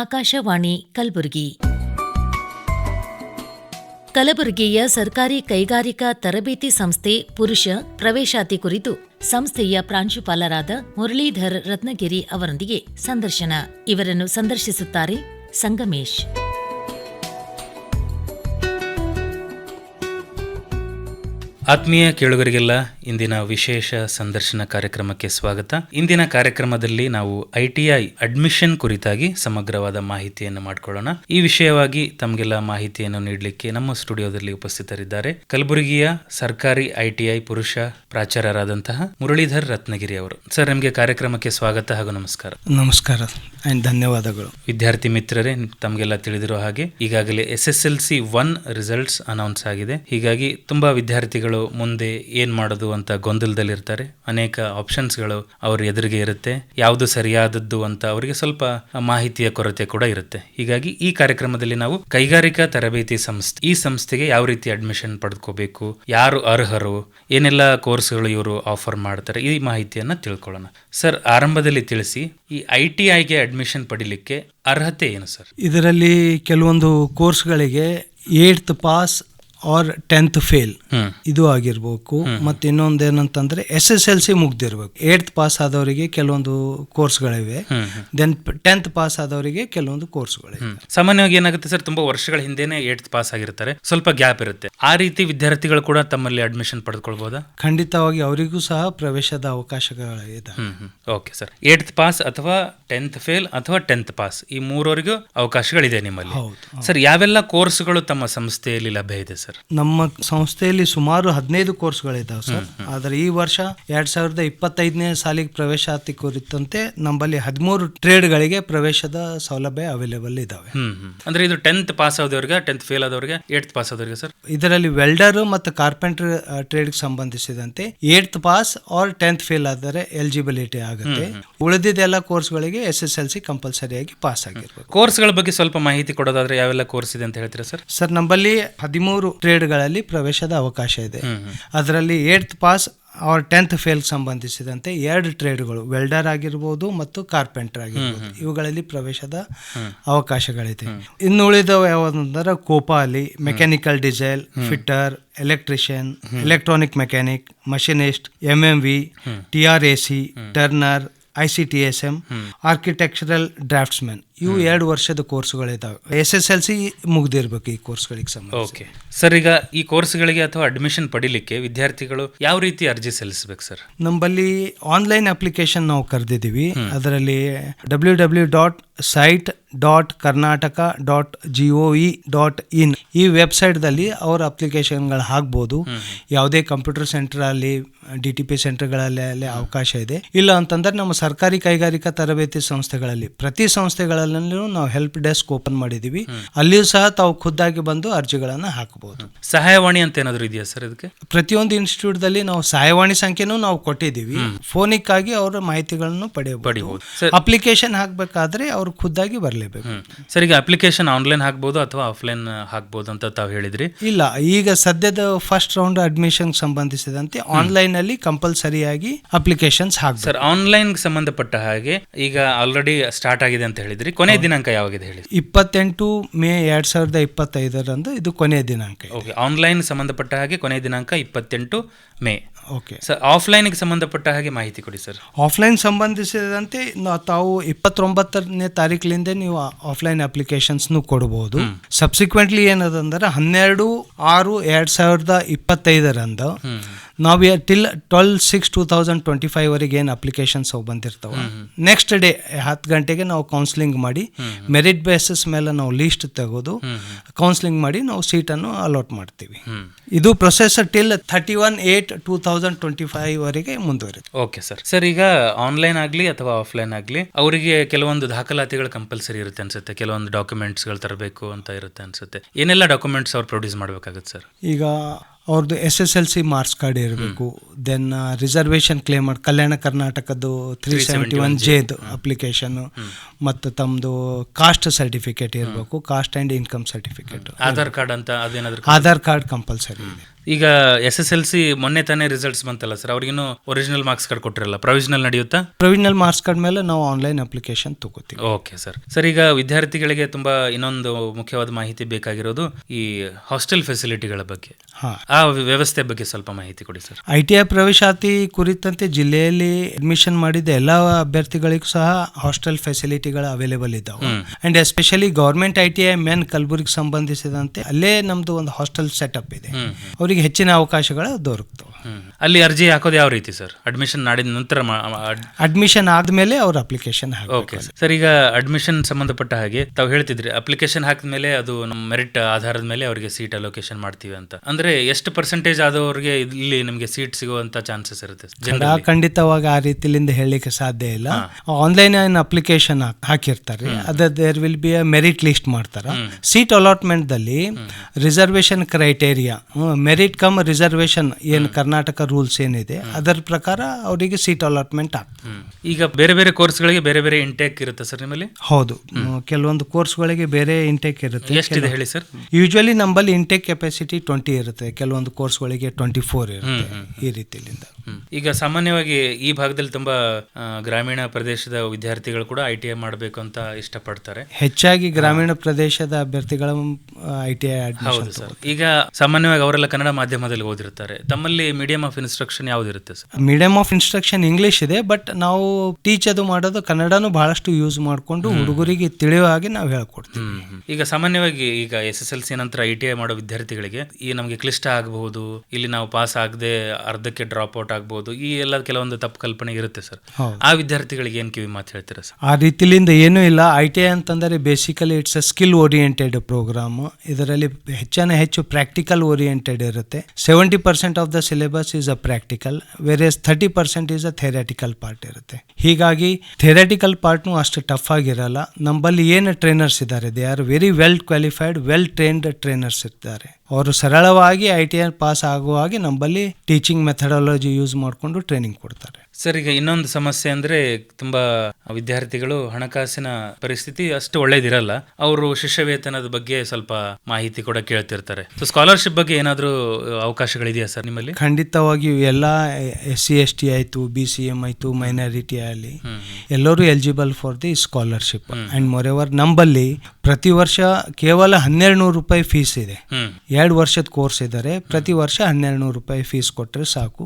ಆಕಾಶವಾಣಿ ಕಲಬುರಗಿ. ಕಲಬುರಗಿಯ ಸರ್ಕಾರಿ ಕೈಗಾರಿಕಾ ತರಬೇತಿ ಸಂಸ್ಥೆ ಪುರುಷ ಪ್ರವೇಶಾತಿ ಕುರಿತು ಸಂಸ್ಥೆಯ ಪ್ರಾಂಶುಪಾಲರಾದ ಮುರಳೀಧರ್ ರತ್ನಗಿರಿ ಅವರೊಂದಿಗೆ ಸಂದರ್ಶನ. ಇವರನ್ನು ಸಂದರ್ಶಿಸುತ್ತಾರೆ ಸಂಗಮೇಶ್. ಆತ್ಮೀಯ ಕೇಳುಗರಿಗೆಲ್ಲ ಇಂದಿನ ವಿಶೇಷ ಸಂದರ್ಶನ ಕಾರ್ಯಕ್ರಮಕ್ಕೆ ಸ್ವಾಗತ. ಇಂದಿನ ಕಾರ್ಯಕ್ರಮದಲ್ಲಿ ನಾವು ಐಟಿಐ ಅಡ್ಮಿಷನ್ ಕುರಿತಾಗಿ ಸಮಗ್ರವಾದ ಮಾಹಿತಿಯನ್ನು ಮಾಡಿಕೊಳ್ಳೋಣ. ಈ ವಿಷಯವಾಗಿ ತಮಗೆಲ್ಲ ಮಾಹಿತಿಯನ್ನು ನೀಡಲಿಕ್ಕೆ ನಮ್ಮ ಸ್ಟುಡಿಯೋದಲ್ಲಿ ಉಪಸ್ಥಿತರಿದ್ದಾರೆ. ಕಲಬುರಗಿಯ ಸರ್ಕಾರಿ ಐಟಿಐ ಪುರುಷ ಪ್ರಾಚಾರ್ಯರಾದಂತಹ ಮುರಳೀಧರ್ ರತ್ನಗಿರಿ ಅವರು. ಸರ್ ನಿಮಗೆ ಕಾರ್ಯಕ್ರಮಕ್ಕೆ ಸ್ವಾಗತ ಹಾಗೂ ನಮಸ್ಕಾರ. ನಮಸ್ಕಾರ ಧನ್ಯವಾದಗಳು. ವಿದ್ಯಾರ್ಥಿ ಮಿತ್ರರೇ ತಮಗೆಲ್ಲ ತಿಳಿದಿರೋ ಹಾಗೆ ಈಗಾಗಲೇ S S L C one results announce ಆಗಿದೆ. ಹೀಗಾಗಿ ತುಂಬಾ ವಿದ್ಯಾರ್ಥಿಗಳು ಮುಂದೆ ಏನು ಮಾಡೋದು ಅಂತ ಗೊಂದಲದಲ್ಲಿರ್ತಾರೆ. ಅನೇಕ ಆಪ್ಷನ್ಸ್ಗಳು ಅವ್ರ ಎದುರಿಗೆ ಇರುತ್ತೆ. ಯಾವುದು ಸರಿಯಾದದ್ದು ಅಂತ ಅವರಿಗೆ ಸ್ವಲ್ಪ ಮಾಹಿತಿಯ ಕೊರತೆ ಕೂಡ ಇರುತ್ತೆ. ಹೀಗಾಗಿ ಈ ಕಾರ್ಯಕ್ರಮದಲ್ಲಿ ನಾವು ಕೈಗಾರಿಕಾ ತರಬೇತಿ ಸಂಸ್ಥೆ, ಈ ಸಂಸ್ಥೆಗೆ ಯಾವ ರೀತಿ ಅಡ್ಮಿಷನ್ ಪಡೆದುಕೋಬೇಕು ಯಾರು ಅರ್ಹರು, ಏನೆಲ್ಲ ಕೋರ್ಸ್ಗಳು ಇವರು ಆಫರ್ ಮಾಡ್ತಾರೆ, ಈ ಮಾಹಿತಿಯನ್ನು ತಿಳ್ಕೊಳ್ಳೋಣ. ಸರ್ ಆರಂಭದಲ್ಲಿ ತಿಳಿಸಿ, ಈ ಐ ಟಿ ಐಗೆ ಅಡ್ಮಿಷನ್ ಪಡಿಲಿಕ್ಕೆ ಅರ್ಹತೆ ಏನು ಸರ್ ಇದರಲ್ಲಿ ಕೆಲವೊಂದು ಕೋರ್ಸ್ಗಳಿಗೆ eighth pass or tenth fail ಇದು ಆಗಿರ್ಬೇಕು. ಮತ್ತೆ ಇನ್ನೊಂದು ಏನಂತಂದ್ರೆ ಎಸ್ ಎಸ್ ಎಲ್ ಸಿ ಮುಗ್ದಿರ್ಬೇಕು. ಏಟ್ತ್ ಪಾಸ್ ಆದವರಿಗೆ ಕೆಲವೊಂದು ಕೋರ್ಸ್ಗಳಿವೆ ಗಳಿವೆ ದೆನ್ ಟೆಂತ್ ಪಾಸ್ ಆದವರಿಗೆ ಕೆಲವೊಂದು ಕೋರ್ಸ್ಗಳಿವೆ. ಸಾಮಾನ್ಯವಾಗಿ ಏನಾಗುತ್ತೆ ಸರ್ ತುಂಬಾ ವರ್ಷಗಳ ಹಿಂದೆನೆ ಏಟ್ ಪಾಸ್ ಆಗಿರ್ತಾರೆ. ಸ್ವಲ್ಪ ಗ್ಯಾಪ್ ಇರುತ್ತೆ. ಆ ರೀತಿ ವಿದ್ಯಾರ್ಥಿಗಳು ಕೂಡ ತಮ್ಮಲ್ಲಿ ಅಡ್ಮಿಷನ್ ಪಡೆದುಕೊಳ್ಬಹುದಾ ಖಂಡಿತವಾಗಿ ಅವರಿಗೂ ಸಹ ಪ್ರವೇಶದ ಅವಕಾಶಗಳಿದೆ. ಓಕೆ ಸರ್ ಏಟ್ತ್ ಪಾಸ್ ಅಥವಾ ಟೆಂತ್ ಫೇಲ್ ಅಥವಾ ಟೆಂತ್ ಪಾಸ್ ಈ ಮೂರವರಿಗೂ ಅವಕಾಶಗಳಿದೆ ನಿಮ್ಮಲ್ಲಿ. ಸರ್ ಯಾವೆಲ್ಲ ಕೋರ್ಸ್ಗಳು ತಮ್ಮ ಸಂಸ್ಥೆಯಲ್ಲಿ ಲಭ್ಯ ಇದೆ ಸರ್ ನಮ್ಮ ಸಂಸ್ಥೆಯಲ್ಲಿ ಸುಮಾರು ಹದಿನೈದು ಕೋರ್ಸ್ಗಳಿದ್ದಾವೆ ಸರ್. ಆದರೆ ಈ ವರ್ಷ ಎರಡ್ ಸಾವಿರದ ಇಪ್ಪತ್ತೈದನೇ ಸಾಲಿಗೆ ಪ್ರವೇಶಾತಿ ಕುರಿತಂತೆ ನಮ್ಮಲ್ಲಿ ಹದಿಮೂರು ಟ್ರೇಡ್ಗಳಿಗೆ ಪ್ರವೇಶದ ಸೌಲಭ್ಯ ಅವೈಲೇಬಲ್ ಇದಾವೆ. ಅಂದ್ರೆ ಇದು ಟೆಂತ್ ಪಾಸ್ ಆದವ್ರಿಗೆ ಟೆಂತ್ ಫೇಲ್ ಆದವ್ರಿಗೆ ಏಟ್ ಪಾಸ್ ಆದವ್ರಿಗೆ ಸರ್? ಇದರಲ್ಲಿ ವೆಲ್ಡರ್ ಮತ್ತು ಕಾರ್ಪೆಂಟರ್ ಟ್ರೇಡ್ಗೆ ಸಂಬಂಧಿಸಿದಂತೆ eight pass or tenth fail ಆದರೆ ಎಲಿಜಿಬಿಲಿಟಿ ಆಗುತ್ತೆ. ಉಳಿದಿದ್ದೆಲ್ಲ ಕೋರ್ಸ್ಗಳಿಗೆ ಎಸ್ ಎಸ್ ಎಲ್ ಸಿ ಕಂಪಲ್ಸರಿಯಾಗಿ ಪಾಸ್ ಆಗಿರ್ಬೇಕು ಕೋರ್ಸ್ಗಳ ಬಗ್ಗೆ ಸ್ವಲ್ಪ ಮಾಹಿತಿ ಕೊಡೋದಾದ್ರೆ ಯಾವೆಲ್ಲ ಕೋರ್ಸ್ ಇದೆ ಅಂತ ಹೇಳ್ತೀರಾ ಸರ್? ಸರ್ ನಮ್ಮಲ್ಲಿ ಹದಿಮೂರು ಟ್ರೇಡ್ಗಳಲ್ಲಿ ಪ್ರವೇಶದ ಅವಕಾಶ ಇದೆ. ಅದರಲ್ಲಿ eighth pass or tenth fail ಸಂಬಂಧಿಸಿದಂತೆ ಎರಡು ಟ್ರೇಡ್ಗಳು ವೆಲ್ಡರ್ ಆಗಿರ್ಬೋದು ಮತ್ತು ಕಾರ್ಪೆಂಟರ್ ಆಗಿರ್ಬೋದು. ಇವುಗಳಲ್ಲಿ ಪ್ರವೇಶದ ಅವಕಾಶಗಳಿದೆ. ಇನ್ನು ಉಳಿದವು ಯಾವುದಂದ್ರೆ ಕೋಪಾಲಿ mechanical diesel fitter electrician electronic mechanic machinist M M V T R A C turner I C T S M architectural draftsman. ಇವು ಎರಡು ವರ್ಷದ ಕೋರ್ಸ್ಗಳಿದಾವೆ ಎಸ್ ಎಸ್ ಎಲ್ ಸಿ ಮುಗ್ದಿರ್ಬೇಕು ಈ ಕೋರ್ಸ್ಗಳಿಗೆ ಸಂಬಂಧ ಓಕೆ. ಸರ್ ಈಗ ಈ ಕೋರ್ಸ್ಗಳಿಗೆ ಅಥವಾ ಅಡ್ಮಿಷನ್ ಪಡಿಲಿಕ್ಕೆ ವಿದ್ಯಾರ್ಥಿಗಳು ಯಾವ ರೀತಿ ಅರ್ಜಿ ಸಲ್ಲಿಸಬೇಕು ಸರ್? ನಮ್ಮಲ್ಲಿ ಆನ್ಲೈನ್ ಅಪ್ಲಿಕೇಶನ್ ನಾವು ಕರೆದಿದ್ದೀವಿ. ಅದರಲ್ಲಿ W W dot site dot Karnataka dot G O E dot in ಈ ವೆಬ್ಸೈಟ್ದಲ್ಲಿ ಅವರ ಅಪ್ಲಿಕೇಶನ್ಗಳು ಹಾಕ್ಬೋದು. ಯಾವುದೇ ಕಂಪ್ಯೂಟರ್ ಸೆಂಟರ್ ಅಲ್ಲಿ ಡಿ ಟಿ ಪಿ ಸೆಂಟರ್ಗಳಲ್ಲಿ ಅಲ್ಲಿ ಅವಕಾಶ ಇದೆ. ಇಲ್ಲ ಅಂತಂದ್ರೆ ನಮ್ಮ ಸರ್ಕಾರಿ ಕೈಗಾರಿಕಾ ತರಬೇತಿ ಸಂಸ್ಥೆಗಳಲ್ಲಿ ಪ್ರತಿ ಸಂಸ್ಥೆಗಳಲ್ಲೂ ನಾವು ಹೆಲ್ಪ್ ಡೆಸ್ಕ್ ಓಪನ್ ಮಾಡಿದೀವಿ. ಅಲ್ಲಿಯೂ ಸಹ ತಾವು ಖುದ್ದಾಗಿ ಬಂದು ಅರ್ಜಿಗಳನ್ನು ಹಾಕಬಹುದು. ಸಹಾಯವಾಣಿ ಅಂತ ಏನಾದರೂ ಇದೆಯಾ ಸರ್ ಇದಕ್ಕೆ? ಪ್ರತಿಯೊಂದು ಇನ್ಸ್ಟಿಟ್ಯೂಟ್ ದಲ್ಲಿ ನಾವು ಸಹಾಯವಾಣಿ ಸಂಖ್ಯೆನೂ ನಾವು ಕೊಟ್ಟಿದ್ದೀವಿ. ಫೋನಿಕ್ ಆಗಿ ಅವರ ಮಾಹಿತಿಗಳನ್ನು ಪಡೆಯಬಹುದು. ಅಪ್ಲಿಕೇಶನ್ ಹಾಕಬೇಕಾದ್ರೆ ಅವರು ಖುದ್ದಾಗಿ ಬರಲೇಬೇಕು. ಸರ್ ಈಗ ಅಪ್ಲಿಕೇಶನ್ ಆನ್ಲೈನ್ ಹಾಕ್ಬೋದು ಅಥವಾ ಆಫ್ಲೈನ್ ಹಾಕ್ಬೋದು ಅಂತ ತಾವು ಹೇಳಿದ್ರಿ? ಇಲ್ಲ ಈಗ ಸದ್ಯದ ಫಸ್ಟ್ ರೌಂಡ್ ಅಡ್ಮಿಷನ್ ಸಂಬಂಧಿಸಿದಂತೆ ಆನ್ಲೈನ್ ಅಲ್ಲಿ ಕಂಪಲ್ಸರಿಯಾಗಿ ಅಪ್ಲಿಕೇಶನ್ಸ್ ಹಾಕ್ ಸರ್ ಆನ್ಲೈನ್ ಸಂಬಂಧಪಟ್ಟ ಹಾಗೆ ಈಗ ಆಲ್ರೆಡಿ ಸ್ಟಾರ್ಟ್ ಆಗಿದೆ ಅಂತ ಹೇಳಿದ್ರಿ. ಕೊನೆ ದಿನಾಂಕ ಯಾವಾಗಿದೆ ಹೇಳಿ? ಇಪ್ಪತ್ತೆಂಟು ಮೇ ಎರಡ್ ಸಾವಿರದ ಇಪ್ಪತ್ತೈದರಂದು ಇದು ಕೊನೆಯ ದಿನಾಂಕ ಓಕೆ ಆನ್ಲೈನ್ ಸಂಬಂಧಪಟ್ಟ ಹಾಗೆ ಕೊನೆ ದಿನಾಂಕ ಇಪ್ಪತ್ತೆಂಟು ಮೇ. ಓಕೆ ಸರ್ ಆಫ್ಲೈನ್ಗೆ ಸಂಬಂಧಪಟ್ಟ ಹಾಗೆ ಮಾಹಿತಿ ಕೊಡಿ ಸರ್ ಆಫ್ಲೈನ್ ಸಂಬಂಧಿಸಿದಂತೆ ತಾವು ಇಪ್ಪತ್ತೊಂಬತ್ತನೇ ತಾರೀಕಿನಿಂದ ನೀವು ಆಫ್ಲೈನ್ ಅಪ್ಲಿಕೇಶನ್ಸ್ನು ಕೊಡಬಹುದು ಸಬ್ಸಿಕ್ವೆಂಟ್ಲಿ ಏನದಂದ್ರೆ ಹನ್ನೆರಡು ಆರು ಎರಡ್ ಸಾವಿರದ ಇಪ್ಪತ್ತೈದರಂದು ನಾವು till twelve six two thousand twenty five ವರೆಗೆ ಏನು ಅಪ್ಲಿಕೇಶನ್ಸ್ ಅವು ಬಂದಿರ್ತಾವ. ನೆಕ್ಸ್ಟ್ ಡೇ ಹತ್ತು ಗಂಟೆಗೆ ನಾವು ಕೌನ್ಸಿಲಿಂಗ್ ಮಾಡಿ ಮೆರಿಟ್ ಬೇಸಿಸ್ ಮೇಲೆ ನಾವು ಲೀಸ್ಟ್ ತೆಗೆದು ಕೌನ್ಸಿಲಿಂಗ್ ಮಾಡಿ ನಾವು ಸೀಟನ್ನು ಅಲಾಟ್ ಮಾಡ್ತೀವಿ. ಇದು process till thirty one eight two thousand twenty five ವರೆಗೆ ಮುಂದುವರಿದೆ ಓಕೆ ಸರ್ ಸರ್ ಈಗ ಆನ್ಲೈನ್ ಆಗಲಿ ಅಥವಾ ಆಫ್ಲೈನ್ ಆಗಲಿ ಅವರಿಗೆ ಕೆಲವೊಂದು ದಾಖಲಾತಿಗಳು ಕಂಪಲ್ಸರಿ ಇರುತ್ತೆ ಅನ್ಸುತ್ತೆ. ಕೆಲವೊಂದು ಡಾಕ್ಯುಮೆಂಟ್ಸ್ಗಳು ತರಬೇಕು ಅಂತ ಇರುತ್ತೆ ಅನ್ಸುತ್ತೆ. ಏನೆಲ್ಲ ಡಾಕ್ಯುಮೆಂಟ್ಸ್ ಅವ್ರು ಪ್ರೊಡ್ಯೂಸ್ ಮಾಡಬೇಕಾಗುತ್ತೆ ಸರ್ ಈಗ ಅವ್ರದ್ದು S S L C marks card ಇರಬೇಕು. ದೆನ್ ರಿಸರ್ವೇಷನ್ ಕ್ಲೇಮ್ ಮಾಡಿ ಕಲ್ಯಾಣ ಕರ್ನಾಟಕದ್ದು ತ್ರೀ ಸೆವೆಂಟಿ ಒನ್ ಜೇದು ಅಪ್ಲಿಕೇಶನ್ ಮತ್ತು ತಮ್ಮದು ಕಾಸ್ಟ್ ಸರ್ಟಿಫಿಕೇಟ್ ಇರಬೇಕು. Caste and income certificate Aadhaar card ಅಂತ ಅದೇನಾದ್ರು ಆಧಾರ್ ಕಾರ್ಡ್ ಕಂಪಲ್ಸರಿ ಇದೆ. ಈಗ ಎಸ್ ಎಸ್ ಎಲ್ ಸಿ ಮೊನ್ನೆ ತಾನೇ ರಿಸಲ್ಟ್ಸ್ ಬಂತಲ್ಲ ಸರ್ ಅವ್ರಿಗಿನ್ನೂ ಒರಿಜಿನಲ್ ಮಾರ್ಕ್ಸ್ ಕಾರ್ಡ್ ಕೊಟ್ಟಿರಲ್ಲ ಪ್ರೊವಿಷನಲ್ ನಡೆಯುತ್ತಾ? ಪ್ರೊವಿಷನಲ್ ಮಾರ್ಕ್ಸ್ ಕಾರ್ಡ್ ಮೇಲೆ ನಾವು ಆನ್ಲೈನ್ ಅಪ್ಲಿಕೇಶನ್ ತಗೋತೀವಿ. ಓಕೆ ಸರ್ ಸರ್ ಈಗ ವಿದ್ಯಾರ್ಥಿಗಳಿಗೆ ತುಂಬಾ ಇನ್ನೊಂದು ಮುಖ್ಯವಾದ ಮಾಹಿತಿ ಬೇಕಾಗಿರೋದು ಈ ಹಾಸ್ಟೆಲ್ ಫೆಸಿಲಿಟಿಗಳ ಬಗ್ಗೆ. ಆ ವ್ಯವಸ್ಥೆ ಬಗ್ಗೆ ಸ್ವಲ್ಪ ಮಾಹಿತಿ ಕೊಡಿ ಸರ್ ಐ ಟಿ ಐ ಪ್ರವೇಶಾತಿ ಕುರಿತಂತೆ ಜಿಲ್ಲೆಯಲ್ಲಿ ಅಡ್ಮಿಷನ್ ಮಾಡಿದ ಎಲ್ಲಾ ಅಭ್ಯರ್ಥಿಗಳಿಗೂ ಸಹ ಹಾಸ್ಟೆಲ್ ಫೆಸಿಲಿಟಿಗಳು ಅವೈಲೇಬಲ್ ಇದ್ದಾವೆ and especially government I T I men Kalaburagi ಸಂಬಂಧಿಸಿದಂತೆ ಅಲ್ಲೇ ನಮ್ದು ಒಂದು ಹಾಸ್ಟೆಲ್ ಸೆಟಪ್ ಇದೆ. ಹ್ಮ್ ಅವರಿಗೆ ಹೆಚ್ಚಿನ ಅವಕಾಶಗಳು ದೊರಕ್ತವೆ. ಅಲ್ಲಿ ಅರ್ಜಿ ಹಾಕೋದು ಯಾವ ರೀತಿ ಸರ್? ಅಡ್ಮಿಷನ್ ಮಾಡಿದ ನಂತರ ಅಡ್ಮಿಷನ್ ಆದ್ಮೇಲೆ ಅವ್ರ ಅಪ್ಲಿಕೇಶನ್ ಓಕೆ ಸರ್ ಈಗ ಅಡ್ಮಿಷನ್ ಸಂಬಂಧಪಟ್ಟ ಹಾಗೆ ತಾವು ಹೇಳ್ತಿದ್ರಿ ಅಪ್ಲಿಕೇಶನ್ ಹಾಕಿದ ಮೇಲೆ ಅದು ನಮ್ಮ ಮೆರಿಟ್ ಆಧಾರದ ಮೇಲೆ ಅವರಿಗೆ ಸೀಟ್ ಅಲೋಕೇಶನ್ ಮಾಡ್ತೀವಿ ಅಂತ. ಅಂದ್ರೆ ಎಷ್ಟು ಪರ್ಸೆಂಟೇಜ್ ಆದವರಿಗೆ ಇಲ್ಲಿ ನಿಮಗೆ ಸೀಟ್ ಸಿಗುವಂತ ಚಾನ್ಸಸ್ ಇರುತ್ತೆ ಖಂಡಿತವಾಗಿ ಆ ರೀತಿಲಿಂದ ಹೇಳಲಿಕ್ಕೆ ಸಾಧ್ಯ ಇಲ್ಲ. ಆನ್ಲೈನ್ ಏನ್ ಅಪ್ಲಿಕೇಶನ್ ಹಾಕಿರ್ತಾರೆ ಅದ there will be a merit list ಮಾಡ್ತಾರೆ. ಸೀಟ್ ಅಲಾಟ್ಮೆಂಟ್ ದಲ್ಲಿ reservation criteria merit cum reservation ಏನು ಕರ್ನಾಟಕ ರೂಲ್ಸ್ ಏನಿದೆ ಅದರ ಪ್ರಕಾರ ಅವರಿಗೆ ಸೀಟ್ ಅಲಾಟ್ಮೆಂಟ್ ಆಗ್ತದೆ ಈಗ ಬೇರೆ ಬೇರೆ ಕೋರ್ಸ್ಗಳಿಗೆ ಬೇರೆ ಬೇರೆ ಇಂಟೇಕ್ ಇರುತ್ತೆ ಸರ್ ನಿಮ್ಮಲ್ಲಿ? ಹೌದು. ಕೆಲವೊಂದು ಕೋರ್ಸ್ಗಳಿಗೆ ಬೇರೆ ಇಂಟೇಕ್ ಇರುತ್ತೆ. ಎಷ್ಟಿದೆ ಹೇಳಿ ಸರ್? ಯೂಶುವಲಿ ನಂಬಲ್ಲಿ ಇಂಟೇಕ್ ಕೆಪಾಸಿಟಿ ಟ್ವೆಂಟಿ ಇರುತ್ತೆ. ಕೆಲವೊಂದು ಕೋರ್ಸ್ಗಳಿಗೆ ಟ್ವೆಂಟಿ ಫೋರ್ ಇರುತ್ತೆ ಈ ರೀತಿಲಿಂದ. ಈಗ ಸಾಮಾನ್ಯವಾಗಿ ಈ ಭಾಗದಲ್ಲಿ ತುಂಬಾ ಗ್ರಾಮೀಣ ಪ್ರದೇಶದ ವಿದ್ಯಾರ್ಥಿಗಳು ಕೂಡ ಐ ಟಿ ಐ ಮಾಡಬೇಕು ಅಂತ ಇಷ್ಟಪಡ್ತಾರೆ. ಹೆಚ್ಚಾಗಿ ಗ್ರಾಮೀಣ ಪ್ರದೇಶದ ಅಭ್ಯರ್ಥಿಗಳ ಐ ಟಿ ಐ ಹೌದು ಸರ್. ಈಗ ಸಾಮಾನ್ಯವಾಗಿ ಅವರೆಲ್ಲ ಕನ್ನಡ ಮಾಧ್ಯಮದಲ್ಲಿ ಓದಿರ್ತಾರೆ ತಮ್ಮಲ್ಲಿ medium of instruction ಯಾವ್ದಿರುತ್ತೆ sir? Medium of instruction English ಇದೆ ಬಟ್ ನಾವು ಟೀಚ್ ಅದು ಮಾಡೋದು ಕನ್ನಡನೂ ಬಹಳಷ್ಟು ಯೂಸ್ ಮಾಡಿಕೊಂಡು ಹುಡುಗರಿಗೆ ತಿಳಿಯೋ ಹಾಗೆ ನಾವು ಹೇಳ್ಕೊಡ್ತೀವಿ. ಈಗ ಸಾಮಾನ್ಯವಾಗಿ ಈಗ ಎಸ್ ಎಸ್ ಎಲ್ ಸಿ ನಂತರ ಐ ಟಿ ಐ ಮಾಡೋ ವಿದ್ಯಾರ್ಥಿಗಳಿಗೆ ಈ ನಮಗೆ ಕ್ಲಿಷ್ಟ ಆಗಬಹುದು ಇಲ್ಲಿ ನಾವು ಪಾಸ್ ಆಗದೆ ಅರ್ಧಕ್ಕೆ ಡ್ರಾಪ್ ಔಟ್ ಆಗಬಹುದು ಈ ಎಲ್ಲ ಕೆಲವೊಂದು ತಪ್ಪು ಕಲ್ಪನೆ ಇರುತ್ತೆ ಸರ್. ಆ ವಿದ್ಯಾರ್ಥಿಗಳಿಗೆ ಏನ್ ಕಿವಿ ಮಾತು ಹೇಳ್ತೀರಾ ಸರ್? ಆ ರೀತಿಲಿಂದ ಏನೂ ಇಲ್ಲ. ಐ ಟಿ ಐ ಅಂತಂದರೆ basically it's a skill oriented program ಇದರಲ್ಲಿ ಹೆಚ್ಚಾನ ಹೆಚ್ಚು ಪ್ರಾಕ್ಟಿಕಲ್ ಓರಿಯೆಂಟೆಡ್ ಇರುತ್ತೆ. Seventy percent of the syllabus is a practical whereas thirty percent is a theoretical part ಇರುತ್ತೆ. ಹೀಗಾಗಿ ಥೆರಾಟಿಕಲ್ ಪಾರ್ಟ್ನು ಅಷ್ಟು ಟಫ್ ಆಗಿರಲ್ಲ. ನಮ್ಮಲ್ಲಿ ಏನು ಟ್ರೈನರ್ಸ್ ಇದ್ದಾರೆ? They are very well qualified well trained trainers ಇರ್ತಾರೆ ಅವರು ಸರಳವಾಗಿ ಐ ಟಿ ಐ ಪಾಸ್ ಆಗುವ ಹಾಗೆ ನಮ್ಮಲ್ಲಿ ಟೀಚಿಂಗ್ ಮೆಥಡಾಲಜಿ ಯೂಸ್ ಮಾಡಿಕೊಂಡು ಟ್ರೈನಿಂಗ್ ಕೊಡ್ತಾರೆ. ಸರ್ ಈಗ ಇನ್ನೊಂದು ಸಮಸ್ಯೆ ಅಂದ್ರೆ ತುಂಬಾ ವಿದ್ಯಾರ್ಥಿಗಳು ಹಣಕಾಸಿನ ಪರಿಸ್ಥಿತಿ ಅಷ್ಟು ಒಳ್ಳೇದಿರಲ್ಲ. ಅವರು ಶಿಷ್ಯ ವೇತನದ ಬಗ್ಗೆ ಸ್ವಲ್ಪ ಮಾಹಿತಿ ಕೂಡ ಕೇಳ್ತಿರ್ತಾರೆ. ಸೊ ಸ್ಕಾಲರ್ಶಿಪ್ ಬಗ್ಗೆ ಏನಾದರೂ ಅವಕಾಶಗಳಿದೆಯಾ ಸರ್ ನಿಮ್ಮಲ್ಲಿ? ಖಂಡಿತವಾಗಿ ಎಲ್ಲ ಎಸ್ ಸಿ ಎಸ್ ಟಿ ಆಯಿತು ಬಿ ಸಿ ಎಂ ಆಯಿತು ಮೈನಾರಿಟಿ ಆಗಲಿ ಎಲ್ಲರೂ eligible for the scholarship and moreover ನಂಬಲ್ಲಿ ಪ್ರತಿ ವರ್ಷ ಕೇವಲ ಹನ್ನೆರಡು ನೂರು ರೂಪಾಯಿ ಫೀಸ್ ಇದೆ. ಎರಡು ವರ್ಷದ ಕೋರ್ಸ್ ಇದ್ದಾರೆ. ಪ್ರತಿ ವರ್ಷ ಹನ್ನೆರಡು ನೂರು ರೂಪಾಯಿ ಫೀಸ್ ಕೊಟ್ಟರೆ ಸಾಕು.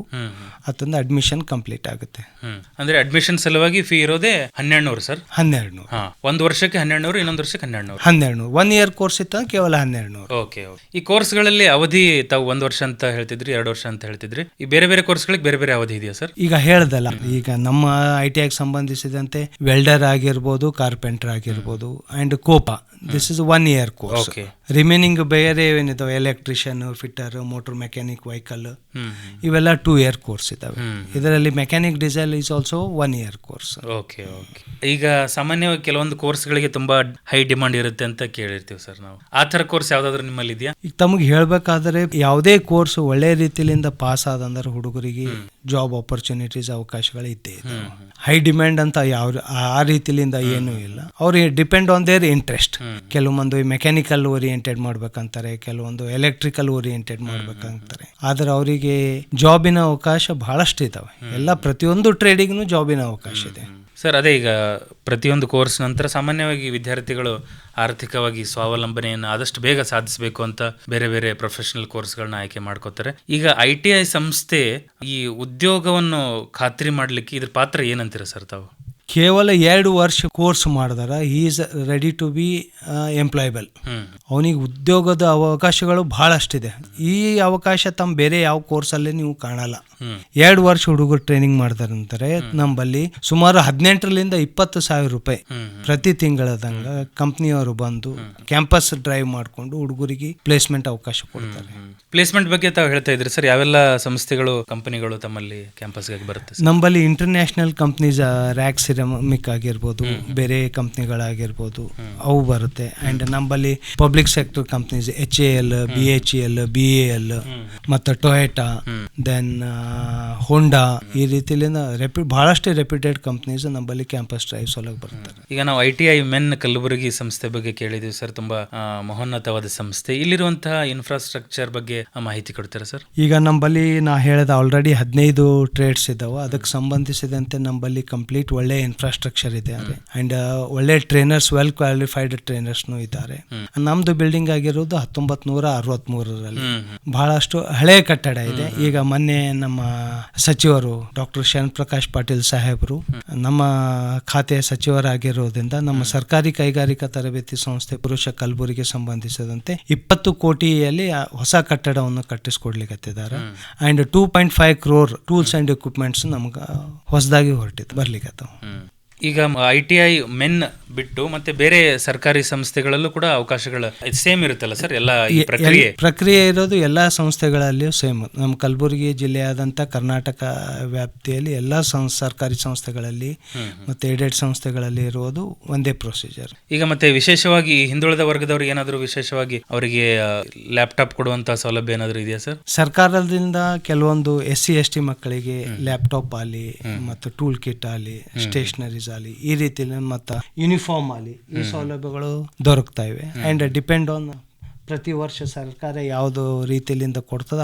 ಅದೊಂದು ಅಡ್ಮಿಷನ್ ಕಂಪ್ಲೀಟ್ ಆಗುತ್ತೆ. ಅಂದ್ರೆ ಅಡ್ಮಿಷನ್ ಸಲುವಾಗಿ ಫೀ ಇರೋದೇ ಹನ್ನೆರಡು ನೂರು ಸರ್? ಹನ್ನೆರಡು ನೂರು ಒಂದು ವರ್ಷಕ್ಕೆ ಹನ್ನೆರಡು ನೂರು ಇನ್ನೊಂದು ವರ್ಷಕ್ಕೆ ಹನ್ನೆರಡು ನೂರು ಹನ್ನೆರಡು ನೂರು ಒನ್ ಇಯರ್ ಕೋರ್ಸ್ ಇತ್ತು ಕೇವಲ ಹನ್ನೆರಡು ನೂರು ಓಕೆ ಈ ಕೋರ್ಸ್ಗಳಲ್ಲಿ ಅವಧಿ ತಾವು ಒಂದು ವರ್ಷ ಅಂತ ಹೇಳ್ತಿದ್ರಿ ಎರಡು ವರ್ಷ ಅಂತ ಹೇಳ್ತಿದ್ರಿ. ಈ ಬೇರೆ ಬೇರೆ ಕೋರ್ಸ್ಗಳಿಗೆ ಬೇರೆ ಬೇರೆ ಅವಧಿ ಇದೆಯಾ ಸರ್? ಈಗ ಹೇಳ್ದಲ್ಲ ಈಗ ನಮ್ಮ ಐ ಟಿ ಐಗೆ ಸಂಬಂಧಿಸಿದಂತೆ ವೆಲ್ಡರ್ ಆಗಿರ್ಬೋದು ಕಾರ್ಪೆಂಟರ್ ಆಗಿರ್ಬೋದು and COPA this is one year course remaining ಬೇರೆ ಏನಿದಾವೆ? Electrician fitter motor mechanic vehicle hmm ಇವೆಲ್ಲ ಟೂ ಇಯರ್ ಕೋರ್ಸ್ ಇದ್ದಾವೆ ಇದರಲ್ಲಿ mechanic diesel is also one year course okay okay ಈಗ ಸಾಮಾನ್ಯವಾಗಿ ಕೆಲವೊಂದು ಕೋರ್ಸ್ಗಳಿಗೆ ತುಂಬಾ ಹೈ ಡಿಮಾಂಡ್ ಇರುತ್ತೆ ಅಂತ ಕೇಳಿರ್ತೀವಿ ಸರ್ ನಾವು. ಆ ಥರ ಕೋರ್ಸ್ ಯಾವ್ದಾದ್ರು ನಿಮ್ಮಲ್ಲಿ ಇದೆಯಾ? ಈಗ ತಮಗೆ ಹೇಳಬೇಕಾದ್ರೆ ಯಾವುದೇ ಕೋರ್ಸ್ ಒಳ್ಳೆ ರೀತಿಯಿಂದ ಪಾಸ್ ಆದಂದ್ರೆ ಹುಡುಗರಿಗೆ ಜಾಬ್ ಅಪರ್ಚುನಿಟೀಸ್ ಅವಕಾಶಗಳು ಇದ್ದೇ ಇದೆ ಹೈ ಡಿಮ್ಯಾಂಡ್ ಅಂತ ಯಾವ ಆ ರೀತಿಯಿಂದ ಏನೂ ಇಲ್ಲ. ಅವ್ರಿಗೆ ಡಿಪೆಂಡ್ ಆನ್ ದೇರ್ ಇಂಟ್ರೆಸ್ಟ್ ಕೆಲವೊಂದು ಮೆಕ್ಯಾನಿಕಲ್ ಓರಿಯೆಂಟೆಡ್ ಮಾಡ್ಬೇಕಂತಾರೆ ಕೆಲವೊಂದು ಎಲೆಕ್ಟ್ರಿಕಲ್ ಓರಿಯೆಂಟೆಡ್ ಮಾಡ್ಬೇಕಂತಾರೆ. ಆದರೆ ಅವರಿಗೆ ಜಾಬಿನ ಅವಕಾಶ ಬಹಳಷ್ಟು ಇದಾವೆ. ಎಲ್ಲ ಪ್ರತಿಯೊಂದು ಟ್ರೇಡಿಗೂ ಜಾಬಿನ ಅವಕಾಶ ಇದೆ. ಸರ್ ಅದೇ ಈಗ ಪ್ರತಿಯೊಂದು ಕೋರ್ಸ್ ನಂತರ ಸಾಮಾನ್ಯವಾಗಿ ವಿದ್ಯಾರ್ಥಿಗಳು ಆರ್ಥಿಕವಾಗಿ ಸ್ವಾವಲಂಬನೆಯನ್ನು ಆದಷ್ಟು ಬೇಗ ಸಾಧಿಸಬೇಕು ಅಂತ ಬೇರೆ ಬೇರೆ ಪ್ರೊಫೆಷನಲ್ ಕೋರ್ಸ್ಗಳನ್ನ ಆಯ್ಕೆ ಮಾಡ್ಕೋತಾರೆ. ಈಗ ಐ ಟಿ ಐ ಸಂಸ್ಥೆ ಈ ಉದ್ಯೋಗವನ್ನು ಖಾತ್ರಿ ಮಾಡಲಿಕ್ಕೆ ಇದ್ರ ಪಾತ್ರ ಏನಂತೀರ ಸರ್ ತಾವು? ಕೇವಲ ಎರಡು ವರ್ಷ ಕೋರ್ಸ್ ಮಾಡಿದಾರ. Is ready to be employable ಅವನಿಗೆ ಉದ್ಯೋಗದ ಅವಕಾಶಗಳು ಬಹಳಷ್ಟಿದೆ. ಈ ಅವಕಾಶ ತಮ್ಮ ಬೇರೆ ಯಾವ ಕೋರ್ಸಲ್ಲಿ ನೀವು ಕಾಣಲ್ಲ. ಎರಡು ವರ್ಷ ಹುಡುಗರು ಟ್ರೈನಿಂಗ್ ಮಾಡ್ತಾರಂತಾರೆ ನಮ್ಮಲ್ಲಿ ಸುಮಾರು ಹದಿನೆಂಟರಿಂದ ಇಪ್ಪತ್ತು ಸಾವಿರ ರೂಪಾಯಿ ಪ್ರತಿ ತಿಂಗಳದಂಗ ಕಂಪ್ನಿಯವರು ಬಂದು ಕ್ಯಾಂಪಸ್ ಡ್ರೈವ್ ಮಾಡಿಕೊಂಡು ಹುಡುಗರಿಗೆ ಪ್ಲೇಸ್ಮೆಂಟ್ ಅವಕಾಶ ಕೊಡ್ತಾರೆ. ಪ್ಲೇಸ್ಮೆಂಟ್ ಬಗ್ಗೆ ತಾವು ಹೇಳ್ತಾ ಇದ್ರಿ ಸರ್ ಯಾವೆಲ್ಲ ಸಂಸ್ಥೆಗಳು ಕಂಪನಿಗಳು ತಮ್ಮಲ್ಲಿ ಕ್ಯಾಂಪಸ್ಗೆ ಬರುತ್ತೆ ನಮ್ಮಲ್ಲಿ ಇಂಟರ್ನ್ಯಾಷನಲ್ ಕಂಪ್ನೀಸ್ ರ್ಯಾಕ್ ಸಿರಮಿಕ್ ಆಗಿರ್ಬೋದು ಬೇರೆ ಕಂಪ್ನಿಗಳಾಗಿರ್ಬೋದು ಅವು ಬರುತ್ತೆ. ಆ್ಯಂಡ್ ನಂಬಲ್ಲಿ public sector companies H A L B H L B A L ಮತ್ತು ಟೊಯೆಟಾ ದೆನ್ ಹೋಂಡಾ ಈ ರೀತಿಲಿಂದ ರೆಪ್ಯೂ ಭಾಳಷ್ಟು ರೆಪ್ಯೂಟೆಡ್ ಕಂಪ್ನೀಸ್ ನಂಬಲ್ಲಿ ಕ್ಯಾಂಪಸ್ ಡ್ರೈವ್ಸ್ ಒಳಗೆ ಬರ್ತಾರೆ ಈಗ ನಾವು I T I men Kalaburagi ಸಂಸ್ಥೆ ಬಗ್ಗೆ ಕೇಳಿದ್ವಿ ಸರ್. ತುಂಬಾ ಮಹೋನ್ನತವಾದ ಸಂಸ್ಥೆ. ಇಲ್ಲಿರುವಂತಹ ಇನ್ಫ್ರಾಸ್ಟ್ರಕ್ಚರ್ ಬಗ್ಗೆ ಮಾಹಿತಿ ಕೊಡ್ತಾರೆ ಸರ್? ಈಗ ನಂಬಲ್ಲಿ ನಾ ಹೇಳಿದ ಆಲ್ರೆಡಿ ಹದಿನೈದು ಟ್ರೇಡ್ಸ್ ಇದಾವೆ. ಅದಕ್ಕೆ ಸಂಬಂಧಿಸಿದಂತೆ ನಂಬಲ್ಲಿ ಕಂಪ್ಲೀಟ್ ಒಳ್ಳೆ ಇನ್ಫ್ರಾಸ್ಟ್ರಕ್ಚರ್ ಇದೆ ಅಂಡ್ ಒಳ್ಳೆ ಟ್ರೈನರ್ಸ್ ವೆಲ್ ಕ್ವಾಲಿಫೈಡ್ ಟ್ರೈನರ್ಸ್ನು ಇದ್ದಾರೆ. ನಮ್ದು ಬಿಲ್ಡಿಂಗ್ ಆಗಿರೋದು ಹತ್ತೊಂಬತ್ ನೂರ ಅರವತ್ಮೂರರಲ್ಲಿ ಬಹಳಷ್ಟು ಹಳೆ ಕಟ್ಟಡ ಇದೆ. ಈಗ ಮೊನ್ನೆ ನಮ್ಮ ಸಚಿವರು ಡಾಕ್ಟರ್ ಶರಣ್ ಪ್ರಕಾಶ್ ಪಾಟೀಲ್ ಸಾಹೇಬರು ನಮ್ಮ ಖಾತೆಯ ಸಚಿವರಾಗಿರೋದ್ರಿಂದ ನಮ್ಮ ಸರ್ಕಾರಿ ಕೈಗಾರಿಕಾ ತರಬೇತಿ ಸಂಸ್ಥೆ ಪುರುಷ ಕಲಬುರಗಿ ಸಂಬಂಧಿಸಿದಂತೆ ಇಪ್ಪತ್ತು ಕೋಟಿಯಲ್ಲಿ ಹೊಸ ಕಟ್ಟಡವನ್ನು ಕಟ್ಟಿಸ್ಕೊಡ್ಲಿಕ್ಕತ್ತಿದ್ದಾರೆ and two point five crore tools and equipments ನಮ್ಗೆ ಹೊಸದಾಗಿ ಹೊರಟಿತ್ತು ಬರ್ಲಿಕ್ಕತ್ತವ ಹ್ಮ್. ಈಗ ಐ ಟಿ ಐ ಮೆನ್ ಬಿಟ್ಟು ಮತ್ತೆ ಬೇರೆ ಸರ್ಕಾರಿ ಸಂಸ್ಥೆಗಳಲ್ಲೂ ಕೂಡ ಅವಕಾಶಗಳು ಸೇಮ್ ಇರುತ್ತಲ್ಲ ಸರ್? ಎಲ್ಲ ಈ ಪ್ರಕ್ರಿಯೆ? ಪ್ರಕ್ರಿಯೆ ಇರೋದು ಎಲ್ಲ ಸಂಸ್ಥೆಗಳಲ್ಲಿಯೂ ಸೇಮ್. ನಮ್ಮ ಕಲಬುರಗಿ ಜಿಲ್ಲೆಯಾದಂಥ ಕರ್ನಾಟಕ ವ್ಯಾಪ್ತಿಯಲ್ಲಿ ಎಲ್ಲ ಸರ್ಕಾರಿ ಸಂಸ್ಥೆಗಳಲ್ಲಿ ಮತ್ತೆ ಏಡೆಡ್ ಸಂಸ್ಥೆಗಳಲ್ಲಿ ಇರುವುದು ಒಂದೇ ಪ್ರೊಸೀಜರ್. ಈಗ ಮತ್ತೆ ವಿಶೇಷವಾಗಿ ಹಿಂದುಳಿದ ವರ್ಗದವ್ರಿಗೆ ಏನಾದರೂ ವಿಶೇಷವಾಗಿ ಅವರಿಗೆ ಲ್ಯಾಪ್ಟಾಪ್ ಕೊಡುವಂತಹ ಸೌಲಭ್ಯ ಏನಾದರೂ ಇದೆಯಾ ಸರ್? ಸರ್ಕಾರದಿಂದ ಕೆಲವೊಂದು ಎಸ್ ಸಿ ಎಸ್ ಟಿ ಮಕ್ಕಳಿಗೆ ಲ್ಯಾಪ್ಟಾಪ್ ಆಗಲಿ ಮತ್ತು ಟೂಲ್ ಕಿಟ್ ಆಗಲಿ ಸ್ಟೇಷನರೀಸ್ ಆಗಲಿ ಈ ರೀತಿ ಮತ್ತು ಯೂನಿಫಾರ್ಮ್ ಆಗಲಿ ಈ ಸೌಲಭ್ಯಗಳು ದೊರಕ್ತಾ ಇವೆ. ಆ್ಯಂಡ್ ಡಿಪೆಂಡ್ ಆನ್ ಪ್ರತಿ ವರ್ಷ ಸರ್ಕಾರ ಯಾವುದು ರೀತಿಯಿಂದ ಕೊಡ್ತದ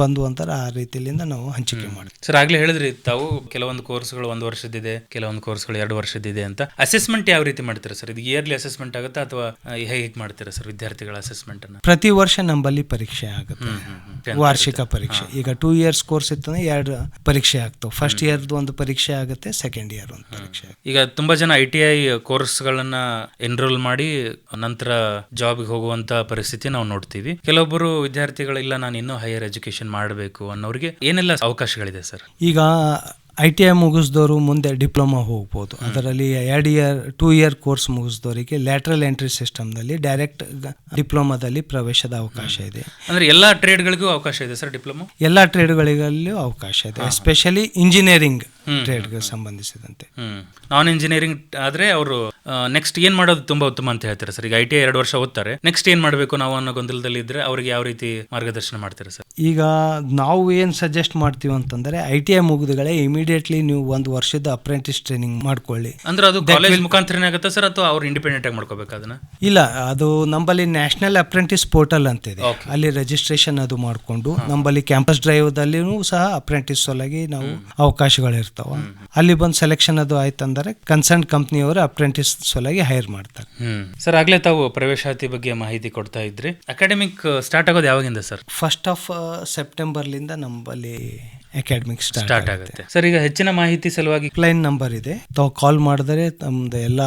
ಬಂದು ಅಂತಾರೆ ಆ ರೀತಿಯಿಂದ ನಾವು ಹಂಚಿಕೆ ಮಾಡ್ತೀವಿ. ಸರ್ ಆಗ್ಲೇ ಹೇಳಿದ್ರಿ ತಾವು ಕೆಲವೊಂದು ಕೋರ್ಸ್ಗಳು ಒಂದು ವರ್ಷದಿದೆ ಕೆಲವೊಂದು ಕೋರ್ಸ್ಗಳು ಎರಡು ವರ್ಷದಿದೆ ಅಂತ. ಅಸೆಸ್ಮೆಂಟ್ ಯಾವ ರೀತಿ ಮಾಡ್ತೀರಾ ಸರ್? ಇದು ಇಯರ್ಲಿ ಅಸೆಸ್ಮೆಂಟ್ ಆಗುತ್ತಾ ಅಥವಾ ಹೇಗೆ ಮಾಡ್ತೀರಾ ಸರ್ ವಿದ್ಯಾರ್ಥಿಗಳ ಅಸೆಸ್ಮೆಂಟ್ ಅನ್ನ? ಪ್ರತಿ ವರ್ಷ ನಂಬಲ್ಲಿ ಪರೀಕ್ಷೆ ಆಗುತ್ತೆ. ವಾರ್ಷಿಕ ಪರೀಕ್ಷೆ. ಈಗ ಟೂ ಇಯರ್ಸ್ ಕೋರ್ಸ್ ಇತ್ತಂದ್ರೆ ಎರಡು ಪರೀಕ್ಷೆ ಆಗ್ತವೆ. ಫಸ್ಟ್ ಇಯರ್ದು ಒಂದು ಪರೀಕ್ಷೆ ಆಗುತ್ತೆ ಸೆಕೆಂಡ್ ಇಯರ್ ಒಂದು ಪರೀಕ್ಷೆ ಈಗ ತುಂಬಾ ಜನ ಐ ಟಿ ಐ ಕೋರ್ಸ್ಗಳನ್ನ ಎನ್ರೋಲ್ ಮಾಡಿ ನಂತರ ಜಾಬ್ಗೆ ಹೋಗುವಂತ ಪರಿಸ್ಥಿತಿ ನಾವು ನೋಡ್ತೀವಿ. ಕೆಲವೊಬ್ಬರು ವಿದ್ಯಾರ್ಥಿಗಳು ಇಲ್ಲ ನಾನು ಇನ್ನೂ ಹೈಯರ್ ಎಜುಕೇಶನ್ ಮಾಡಬೇಕು ಅನ್ನೋರಿಗೆ ಏನೆಲ್ಲ ಅವಕಾಶಗಳಿದೆ ಸರ್? ಈಗ ಐ ಟಿ ಐ ಮುಗಿಸಿದವರು ಮುಂದೆ ಡಿಪ್ಲೊಮಾ ಹೋಗ್ಬೋದು. ಅದರಲ್ಲಿ ಎರಡು ಇಯರ್ ಟೂ ಇಯರ್ ಕೋರ್ಸ್ ಮುಗಿಸಿದವರಿಗೆ ಲ್ಯಾಟ್ರಲ್ ಎಂಟ್ರಿ ಸಿಸ್ಟಮ್ನಲ್ಲಿ ಡೈರೆಕ್ಟ್ ಡಿಪ್ಲೊಮಾದಲ್ಲಿ ಪ್ರವೇಶದ ಅವಕಾಶ ಇದೆ. ಅಂದರೆ ಎಲ್ಲ ಟ್ರೇಡ್ಗಳಿಗೂ ಅವಕಾಶ ಇದೆ ಸರ್ ಡಿಪ್ಲೊಮಾ? ಎಲ್ಲ ಟ್ರೇಡ್ಗಳಿಗಲ್ಲೂ ಅವಕಾಶ ಇದೆ. ಎಸ್ಪೆಷಲಿ ಇಂಜಿನಿಯರಿಂಗ್ ಟ್ರೇಡ್ಗೆ ಸಂಬಂಧಿಸಿದಂತೆ. ನಾನ್ ಇಂಜಿನಿಯರಿಂಗ್ ಆದ್ರೆ ಅವರು ನೆಕ್ಸ್ಟ್ ಏನ್ ಮಾಡೋದು ತುಂಬಾ ಉತ್ತಮ ಅಂತ ಹೇಳ್ತಾರೆ ಸರ್? ಈಗ ಐ ಟಿ ಎರಡು ವರ್ಷ ಓದ್ತಾರೆ. ನೆಕ್ಸ್ಟ್ ಏನ್ ಮಾಡಬೇಕು ನಾವು ಅನ್ನೋ ಗೊಂದಲದಲ್ಲಿ ಇದ್ರೆ ಅವ್ರಿಗೆ ಯಾವ ರೀತಿ ಮಾರ್ಗದರ್ಶನ ಮಾಡ್ತಾರೆ ಸರ್? ಈಗ ನಾವು ಏನು ಸಜೆಸ್ಟ್ ಮಾಡ್ತೀವಿ ಅಂತಂದ್ರೆ ಐ ಟಿ ಐ ಮುಗಿದುಗಳೇ ಇಮಿಡಿಯೇಟ್ಲಿ ನೀವು ಒಂದು ವರ್ಷದ ಅಪ್ರೆಂಟಿಸ್ ಟ್ರೈನಿಂಗ್ ಮಾಡ್ಕೊಳ್ಳಿ. ಅಂದ್ರೆ ಅದು ಕಾಲೇಜ್ ಮುಖಾಂತರನೇ ಆಗುತ್ತಾ ಸರ್ ಅಥವಾ ಅವ್ರು ಇಂಡಿಪೆಂಡೆಂಟ್ ಆಗಿ ಮಾಡ್ಕೋಬೇಕು ಅದನ್ನ? ಇಲ್ಲ ಅದು ನಂಬಲ್ಲಿ ನ್ಯಾಷನಲ್ ಅಪ್ರೆಂಟಿಸ್ ಪೋರ್ಟಲ್ ಅಂತಿದೆ ಇದೆ. ಅಲ್ಲಿ ರಿಜಿಸ್ಟ್ರೇಷನ್ ಅದು ಮಾಡಿಕೊಂಡು ನಂಬಲ್ಲಿ ಕ್ಯಾಂಪಸ್ ಡ್ರೈವ್ ಅಲ್ಲಿನೂ ಸಹ ಅಪ್ರೆಂಟಿಸ್ ಸಲುವಾಗಿ ನಾವು ಅವಕಾಶಗಳು ಇರ್ತಾವ. ಅಲ್ಲಿ ಬಂದು ಸೆಲೆಕ್ಷನ್ ಅದು ಆಯ್ತಂದ್ರೆ ಕನ್ಸರ್ನ್ ಕಂಪ್ನಿಯವರು ಅಪ್ರೆಂಟಿಸ್ ಸಲುವಾಗಿ ಹೈರ್ ಮಾಡ್ತಾರೆ. ಸರ್ ಆಗ್ಲೇ ತಾವು ಪ್ರವೇಶಾತಿ ಬಗ್ಗೆ ಮಾಹಿತಿ ಕೊಡ್ತಾ ಇದ್ರಿ. ಅಕಾಡೆಮಿಕ್ ಸ್ಟಾರ್ಟ್ ಆಗೋದು ಯಾವಾಗಿಂದ ಸರ್? ಫಸ್ಟ್ ಆಫ್ ಸೆಪ್ಟೆಂಬರ್ಲಿಂದ ನಮ್ಮಲ್ಲಿ ಅಕಾಡೆಮಿಕ್ ಸ್ಟಾರ್ಟ್ ಸ್ಟಾರ್ಟ್ ಆಗುತ್ತೆ. ಸರ್ ಈಗ ಹೆಚ್ಚಿನ ಮಾಹಿತಿ ಸಲುವಾಗಿ ಕ್ಲೈನ್ ನಂಬರ್ ಇದೆ. ತಾವು ಕಾಲ್ ಮಾಡಿದ್ರೆ ತಮ್ಮದು ಎಲ್ಲ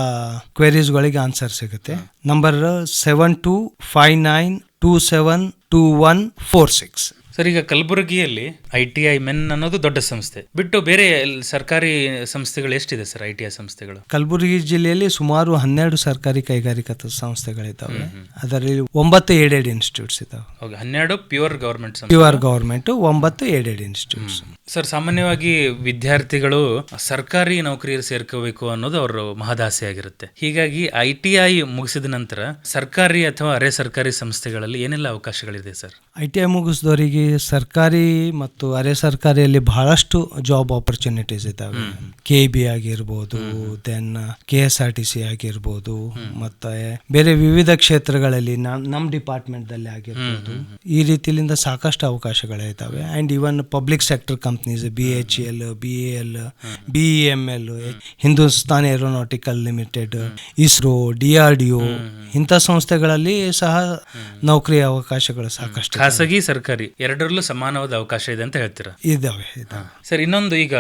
ಕ್ವೆರೀಸ್ಗಳಿಗೆ ಆನ್ಸರ್ ಸಿಗುತ್ತೆ. Number seven two five nine two seven two one four six sir ಈಗ ಕಲಬುರಗಿಯಲ್ಲಿ ಐ ಟಿ ಐ ಮೆನ್ ಅನ್ನೋದು ದೊಡ್ಡ ಸಂಸ್ಥೆ. ಬಿಟ್ಟು ಬೇರೆ ಸರ್ಕಾರಿ ಸಂಸ್ಥೆಗಳು ಎಷ್ಟಿದೆ ಸರ್ ಐ ಟಿ ಐ ಸಂಸ್ಥೆಗಳು? ಕಲಬುರಗಿ ಜಿಲ್ಲೆಯಲ್ಲಿ ಸುಮಾರು ಹನ್ನೆರಡು ಸರ್ಕಾರಿ ಕೈಗಾರಿಕಾ ಸಂಸ್ಥೆಗಳಿದ್ದಾವೆ. ಅದರಲ್ಲಿ ಒಂಬತ್ತು ಏಡೆಡ್ ಇನ್ಸ್ಟಿಟ್ಯೂಟ್ಸ್ ಇದಾವೆ ಹನ್ನೆರಡು ಪ್ಯೂರ್ ಗವರ್ಮೆಂಟ್ ಪ್ಯೂರ್ ಗವರ್ಮೆಂಟ್ ಒಂಬತ್ತು ಏಡೆಡ್ ಇನ್ಸ್ಟಿಟ್ಯೂಟ್ಸ್. ಸರ್ ಸಾಮಾನ್ಯವಾಗಿ ವಿದ್ಯಾರ್ಥಿಗಳು ಸರ್ಕಾರಿ ನೌಕರಿ ಸೇರ್ಕೋಬೇಕು ಅನ್ನೋದು ಅವ್ರ ಮಹದಾಸೆ ಆಗಿರುತ್ತೆ ಹೀಗಾಗಿ ಐ ಟಿ ಐ ಮುಗಿಸಿದ ನಂತರ ಸರ್ಕಾರಿ ಅಥವಾ ಅರೆ ಸರ್ಕಾರಿ ಸಂಸ್ಥೆಗಳಲ್ಲಿ ಏನೆಲ್ಲ ಅವಕಾಶಗಳಿದೆ ಸರ್? ಐ ಟಿ ಐ ಮುಗಿಸಿದವರಿಗೆ ಸರ್ಕಾರಿ ಮತ್ತು ಅರೆ ಸರ್ಕಾರಿಯಲ್ಲಿ ಬಹಳಷ್ಟು ಜಾಬ್ ಆಪರ್ಚುನಿಟೀಸ್ ಇದ್ದಾವೆ. ಕೆ ಬಿ ಆಗಿರ್ಬೋದು then K S R T C ಆಗಿರ್ಬೋದು ಮತ್ತೆ ಬೇರೆ ವಿವಿಧ ಕ್ಷೇತ್ರಗಳಲ್ಲಿ ನಮ್ಮ ಡಿಪಾರ್ಟ್ಮೆಂಟ್ದಲ್ಲಿ ಆಗಿರ್ಬೋದು. ಈ ರೀತಿಯಿಂದ ಸಾಕಷ್ಟು ಅವಕಾಶಗಳಿದ್ದಾವೆ and even public sector companies B H L B L B M L Hindustan aeronautical limited ISRO D R D O ಇಂಥ ಸಂಸ್ಥೆಗಳಲ್ಲಿ ಸಹ ನೌಕರಿ ಅವಕಾಶಗಳು ಸಾಕಷ್ಟು ಖಾಸಗಿ ಸರ್ಕಾರಿ ಎರಡರಲ್ಲೂ ಸಮಾನವಾದ ಅವಕಾಶ ಇದೆ ಅಂತ ಹೇಳ್ತೀರಾ? ಇದಾವೆ ಇದಾವೆ. ಸರ್ ಇನ್ನೊಂದು ಈಗ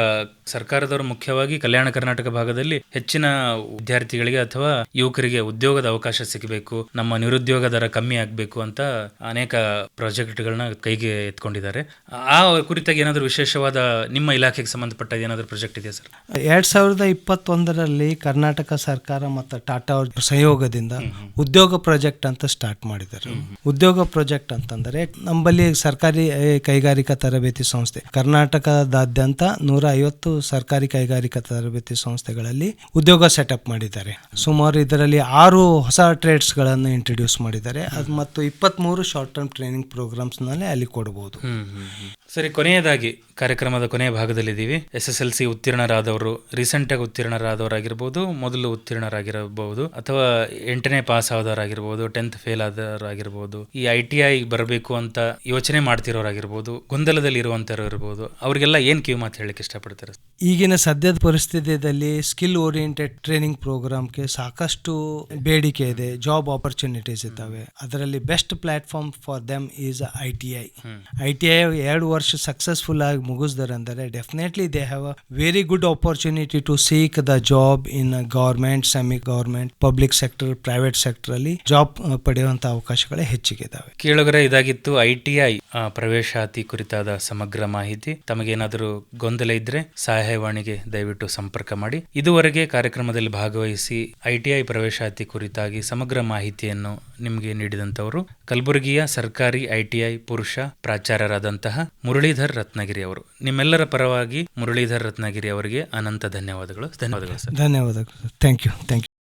ಸರ್ಕಾರದವರು ಮುಖ್ಯವಾಗಿ ಕಲ್ಯಾಣ ಕರ್ನಾಟಕ ಭಾಗದಲ್ಲಿ ಹೆಚ್ಚಿನ ವಿದ್ಯಾರ್ಥಿಗಳಿಗೆ ಅಥವಾ ಯುವಕರಿಗೆ ಉದ್ಯೋಗದ ಅವಕಾಶ ಸಿಗಬೇಕು ನಮ್ಮ ನಿರುದ್ಯೋಗ ದರ ಕಮ್ಮಿ ಆಗಬೇಕು ಅಂತ ಅನೇಕ ಪ್ರಾಜೆಕ್ಟ್ಗಳನ್ನ ಕೈಗೆ ಎತ್ಕೊಂಡಿದ್ದಾರೆ. ಆ ಕುರಿತಾಗಿ ಏನಾದರೂ ವಿಶೇಷವಾದ ನಿಮ್ಮ ಇಲಾಖೆಗೆ ಸಂಬಂಧಪಟ್ಟ ಏನಾದರೂ ಪ್ರಾಜೆಕ್ಟ್ ಇದೆಯಾ ಸರ್? ಎರಡ್ ಸಾವಿರದ ಇಪ್ಪತ್ತೊಂದರಲ್ಲಿ ಕರ್ನಾಟಕ ಸರ್ಕಾರ ಮತ್ತು ಟಾಟಾ ಅವ್ರ ಸಹಯೋಗದಿಂದ ಉದ್ಯೋಗ ಪ್ರಾಜೆಕ್ಟ್ ಅಂತ ಸ್ಟಾರ್ಟ್ ಮಾಡಿದ್ದಾರೆ. ಉದ್ಯೋಗ ಪ್ರಾಜೆಕ್ಟ್ ಅಂತಂದರೆ ನಮ್ಮಲ್ಲಿ ಸರ್ಕಾರಿ ಕೈಗಾರಿಕಾ ತರಬೇತಿ ಸಂಸ್ಥೆ. ಕರ್ನಾಟಕದಾದ್ಯಂತ ನೂರ ಐವತ್ತು ಸರ್ಕಾರಿ ಕೈಗಾರಿಕಾ ತರಬೇತಿ ಸಂಸ್ಥೆಗಳಲ್ಲಿ ಉದ್ಯೋಗ ಸೆಟಪ್ ಮಾಡಿದ್ದಾರೆ. ಸುಮಾರು ಇದರಲ್ಲಿ ಆರು ಹೊಸ ಟ್ರೇಡ್ಸ್ಗಳನ್ನು ಇಂಟ್ರೊಡ್ಯೂಸ್ ಮಾಡಿದ್ದಾರೆ ಮತ್ತು ಇಪ್ಪತ್ತ್ಮೂರು ಶಾರ್ಟ್ ಟರ್ಮ್ ಟ್ರೈನಿಂಗ್ ಪ್ರೋಗ್ರಾಮ್ಸ್ನಲ್ಲಿ ಅಲ್ಲಿ ಕೊಡಬಹುದು. ಸರಿ ಕೊನೆಯದಾಗಿ ಕಾರ್ಯಕ್ರಮದ ಕೊನೆಯ ಭಾಗದಲ್ಲಿದ್ದೀವಿ. ಎಸ್ ಎಸ್ ಎಲ್ ಸಿ ಉತ್ತೀರ್ಣರಾದವರು ರೀಸೆಂಟ್ ಆಗಿ ಉತ್ತೀರ್ಣರಾದವರಾಗಿರ್ಬೋದು ಮೊದಲು ಉತ್ತೀರ್ಣರಾಗಿರಬಹುದು ಅಥವಾ ಎಂಟನೇ ಪಾಸ್ ಆದವರಾಗಿರ್ಬೋದು ಟೆಂತ್ ಫೇಲ್ ಆದವರಾಗಿರ್ಬೋದು ಈ ಐ ಟಿ ಐ ಬರಬೇಕು ಅಂತ ಯೋಚನೆ ಮಾಡ್ತಿರೋರಾಗಿರ್ಬೋದು ಗೊಂದಲದಲ್ಲಿ ಇರುವಂತವ್ರು ಇರ್ಬೋದು ಅವರಿಗೆಲ್ಲ ಏನು ಕಿವಿ ಮಾತು ಹೇಳಕ್ಕೆ ಇಷ್ಟಪಡ್ತಾರೆ? ಈಗಿನ ಸದ್ಯದ ಪರಿಸ್ಥಿತಿಯಲ್ಲಿ ಸ್ಕಿಲ್ ಓರಿಯೆಂಟೆಡ್ ಟ್ರೈನಿಂಗ್ ಪ್ರೋಗ್ರಾಮ್ಗೆ ಸಾಕಷ್ಟು ಬೇಡಿಕೆ ಇದೆ ಜಾಬ್ ಆಪರ್ಚುನಿಟೀಸ್ ಇದ್ದಾವೆ. ಅದರಲ್ಲಿ best platform for them is I T I I T I ಎರಡು ವರ್ಷ ಸಕ್ಸಸ್ಫುಲ್ ಆಗಿ ಮುಗಿಸ್ತಾರೆ ಅಂದರೆ definitely they have a very good opportunity to seek the job in government semi government public sector private sector ಅಲ್ಲಿ job ಪಡೆಯುವಂತಹ ಅವಕಾಶಗಳೇ ಹೆಚ್ಚಿಗೆ ಇದಾವೆ ಕೇಳುಗರೆ, ಇದಾಗಿತ್ತು ಐ ಟಿ ಐ ಪ್ರವೇಶಾತಿ ಕುರಿತಾದ ಸಮಗ್ರ ಮಾಹಿತಿ. ತಮಗೇನಾದರೂ ಗೊಂದಲ ಇದ್ರೆ ಸಹಾಯವಾಣಿಗೆ ದಯವಿಟ್ಟು ಸಂಪರ್ಕ ಮಾಡಿ. ಇದುವರೆಗೆ ಕಾರ್ಯಕ್ರಮದಲ್ಲಿ ಭಾಗವಹಿಸಿ ಐ ಪ್ರವೇಶಾತಿ ಕುರಿತಾಗಿ ಸಮಗ್ರ ಮಾಹಿತಿಯನ್ನು ನಿಮಗೆ ನೀಡಿದಂಥವರು ಕಲಬುರಗಿಯ ಸರ್ಕಾರಿ ಐಟಿಐ ಪುರುಷ ಪ್ರಾಚಾರ್ಯರಾದಂತಹ ಮುರಳೀಧರ್ ರತ್ನಗಿರಿ ಅವರು. ನಿಮ್ಮೆಲ್ಲರ ಪರವಾಗಿ ಮುರಳೀಧರ್ ರತ್ನಗಿರಿ ಅವರಿಗೆ ಅನಂತ ಧನ್ಯವಾದಗಳು. ಧನ್ಯವಾದಗಳು, ಸರ್. ಧನ್ಯವಾದಗಳು ಥ್ಯಾಂಕ್ ಯು ಥ್ಯಾಂಕ್ ಯು